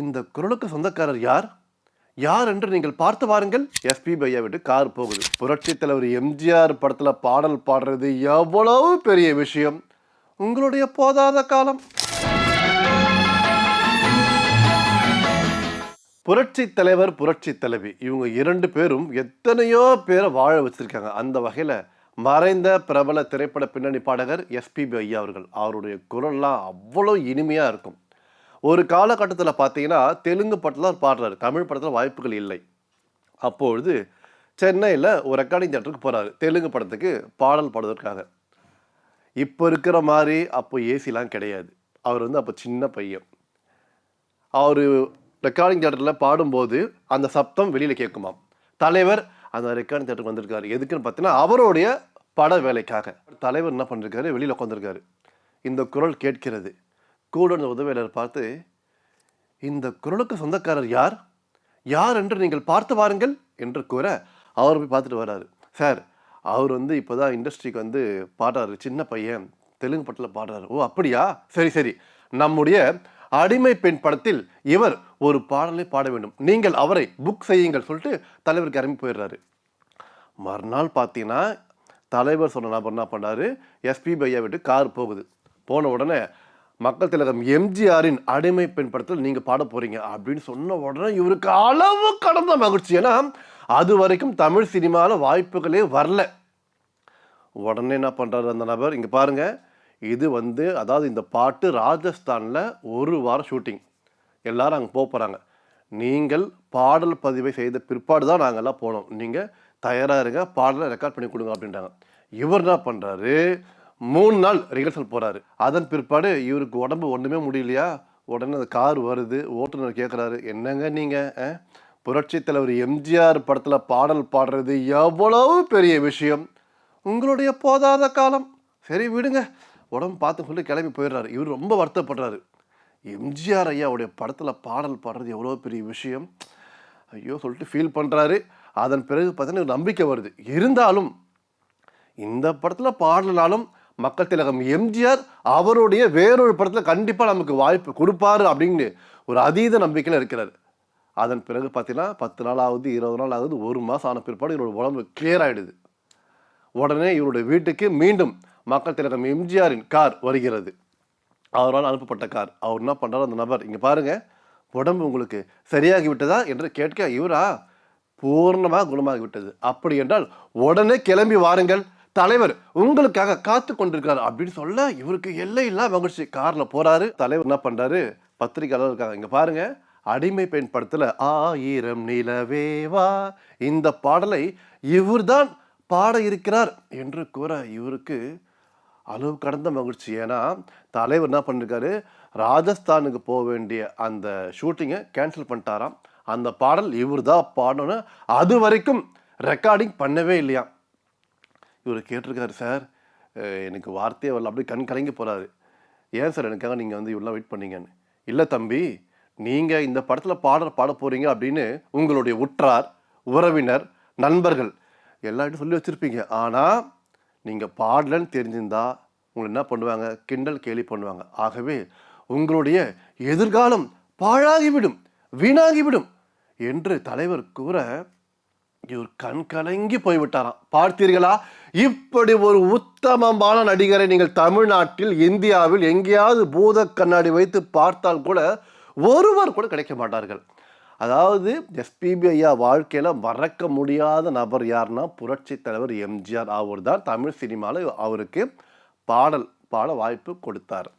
இந்த குரலுக்கு சொந்தக்காரர் யார்? யார் என்று நீங்கள் பார்த்து பாருங்கள் எஸ்பி பையா விட்டு கார் போகுது. புரட்சி தலைவர் எம்ஜிஆர் படத்தில் பாடல் பாடுறது எவ்வளவு பெரிய விஷயம்? உங்களுடைய போதாத காலம். புரட்சி தலைவர் புரட்சி தலைவி. இவங்க இரண்டு பேரும் எத்தனையோ பேரை வாழ வச்சிருக்காங்க. அந்த வகையில் மறைந்த பிரபல திரைப்பட பின்னணி பாடகர் எஸ்பிபி ஐயா அவர்கள். அவருடைய குரல்லாம் அவ்வளோ இனிமையாக இருக்கும். ஒரு காலகட்டத்தில் பார்த்தீங்கன்னா தெலுங்கு படத்தில் அவர் பாடுறாரு. தமிழ் படத்தில் வாய்ப்புகள் இல்லை. அப்பொழுது சென்னையில் ஒரு ரெக்கார்டிங் தேட்டருக்கு போகிறாரு தெலுங்கு படத்துக்கு பாடல் பாடுவதற்காக. இப்போ இருக்கிற மாதிரி அப்போ ஏசிலாம் கிடையாது. அவர் வந்து அப்போ சின்ன பையன். அவர் ரெக்கார்டிங் தேட்டரில் பாடும்போது அந்த சப்தம் வெளியில் கேட்குமாம். தலைவர் அந்த ரெக்கார்டிங் தேட்டருக்கு வந்திருக்காரு. எதுக்குன்னு பார்த்தீங்கன்னா அவருடைய பட வேலைக்காக. தலைவர் என்ன பண்ணிருக்காரு? வெளியில் உட்காந்துருக்காரு இந்த குரல் கேட்கிறது. கூட இருந்த உதவியாளர் பார்த்து இந்த குரலுக்கு சொந்தக்காரர் யார்? யார் என்று நீங்கள் பார்த்து பாருங்கள் என்று கூற அவர் போய் பார்த்துட்டு வர்றாரு. சார் அவர் வந்து இப்போ தான் இண்டஸ்ட்ரிக்கு வந்து பாடுறாரு. சின்ன பையன். தெலுங்கு படத்தில் பாடுறாரு. ஓ அப்படியா? சரி சரி. நம்முடைய அடிமை பெண் படத்தில் இவர் ஒரு பாடலை பாட வேண்டும். நீங்கள் அவரை புக் செய்யுங்கள் சொல்லிட்டு தலைவருக்கு இறங்கி போயிடுறாரு. மறுநாள் பார்த்தீங்கன்னா தலைவர் சொன்ன நபர் என்ன பண்ணாரு? எஸ்பி பையா விட்டு கார் போகுது. போன உடனே மக்கள் திலகம் எம்ஜிஆரின் அடிமை பெண் படத்தில் நீங்க பாட போறீங்க அப்படின்னு சொன்ன உடனே இவருக்கு அளவு கடந்த மகிழ்ச்சி. ஏன்னா அது வரைக்கும் தமிழ் சினிமாவில் வாய்ப்புகளே வரல. உடனே என்ன பண்ணுறாரு அந்த நபர்? இங்கே பாருங்க. இது வந்து அதாவது இந்த பாட்டு ராஜஸ்தானில் ஒரு வாரம் ஷூட்டிங். எல்லாரும் அங்கே போக போகிறாங்க நீங்கள் பாடல் பதிவை செய்த பிற்பாடு தான் நாங்கள்லாம் போனோம். நீங்கள் தயாராக இருங்க பாடலை ரெக்கார்ட் பண்ணி கொடுங்க அப்படின்றாங்க. இவர் என்ன பண்ணுறாரு மூணு நாள் ரிஹர்சல் போகிறாரு அதன் பிற்பாடு இவருக்கு உடம்பு ஒன்றுமே முடியலையா? உடனே அந்த கார் வருது. ஓட்டுநர் கேட்குறாரு என்னங்க நீங்கள் புரட்சி தலைவர் எம்ஜிஆர் படத்தில் பாடல் பாடுறது எவ்வளவு பெரிய விஷயம்? உங்களுடைய போதாத காலம். சரி விடுங்க. உடம்பு பார்த்து சொல்லி கிளம்பி போயிடுறாரு. இவர் ரொம்ப வருத்தப்படுறாரு. எம்ஜிஆர் ஐயாவுடைய படத்தில் பாடல் பாடுறது எவ்வளோ பெரிய விஷயம்? ஐயோ சொல்லிட்டு ஃபீல் பண்ணுறாரு அதன் பிறகு பார்த்தீங்கன்னா ஒரு நம்பிக்கை வருது. இருந்தாலும் இந்த படத்தில் பாடலாலும் மக்கள் திலகம் எம்ஜிஆர் அவருடைய வேறொரு படத்தில் கண்டிப்பாக நமக்கு வாய்ப்பு கொடுப்பாரு அப்படின்னு ஒரு அதீத நம்பிக்கையில் இருக்கிறார். அதன் பிறகு பார்த்தீங்கன்னா பத்து நாள் ஆகுது இருபது நாள் ஆகுது ஒரு மாதம் ஆன பிற்பாடு இவரோட உடம்பு கிளியர் ஆகிடுது உடனே இவருடைய வீட்டுக்கு மீண்டும் மக்கள் திலகம் எம்ஜிஆரின் கார் வருகிறது. அவரால் அனுப்பப்பட்ட கார். அவர் என்ன பண்ணுறாரு அந்த நபர் இங்கே பாருங்கள் உடம்பு உங்களுக்கு சரியாகி விட்டதா? என்று கேட்க இவரா பூர்ணமாக குணமாகி விட்டது. அப்படி என்றால் உடனே கிளம்பி வாருங்கள். தலைவர் உங்களுக்காக காத்து கொண்டிருக்கிறார் அப்படின்னு சொல்ல இவருக்கு எல்லை இல்லாம மகிழ்ச்சி. காரில் போறாரு. தலைவர் என்ன பண்றாரு? பத்திரிகையாளர் இருக்காங்க. இங்க பாருங்க. அடிமை பெண் படத்துல ஆயிரம் நிலவேவா இந்த பாடலை இவர்தான் பாட இருக்கிறார் என்று கூற இவருக்கு அளவு கடந்த மகிழ்ச்சி. ஏன்னா தலைவர் என்ன பண்ணிருக்காரு? ராஜஸ்தானுக்கு போக வேண்டிய அந்த ஷூட்டிங்கை கேன்சல் பண்ணிட்டாராம். அந்த பாடல் இவர் தான் பாடணும் அது வரைக்கும் ரெக்கார்டிங் பண்ணவே இல்லையா இவர் கேட்டிருக்காரு சார். எனக்கு வார்த்தையே வரல. அப்படியே கண் கலங்கி போகிறாரு ஏன் சார் எனக்காக நீங்கள் வந்து இவ்வளோ வெயிட் பண்ணீங்கன்னு? இல்லை தம்பி நீங்கள் இந்த படத்தில் பாடுற பாட போகிறீங்க அப்படின்னு உங்களுடைய உற்றார் உறவினர் நண்பர்கள் எல்லார்ட்டும் சொல்லி வச்சுருப்பீங்க. ஆனால் நீங்கள் பாடலன்னு தெரிஞ்சிருந்தா உங்களை என்ன பண்ணுவாங்க? கிண்டல் கேலி பண்ணுவாங்க. ஆகவே உங்களுடைய எதிர்காலம் பாழாகிவிடும் வீணாகிவிடும் என்று தலைவர் கூற இவர் கண் கலங்கி போய்விட்டாராம். பார்த்தீர்களா? இப்படி ஒரு உத்தமமான நடிகரை நீங்கள் தமிழ்நாட்டில் இந்தியாவில் எங்கேயாவது பூத கண்ணாடி வைத்து பார்த்தால் கூட ஒருவர் கூட கிடைக்க மாட்டார்கள். அதாவது எஸ்பிபி ஐயா வாழ்க்கையில் மறக்க முடியாத நபர் யாருன்னா புரட்சி தலைவர் எம்ஜிஆர் அவர் தான். தமிழ் சினிமாவில் அவருக்கு பாடல் பாட வாய்ப்பு கொடுத்தார்.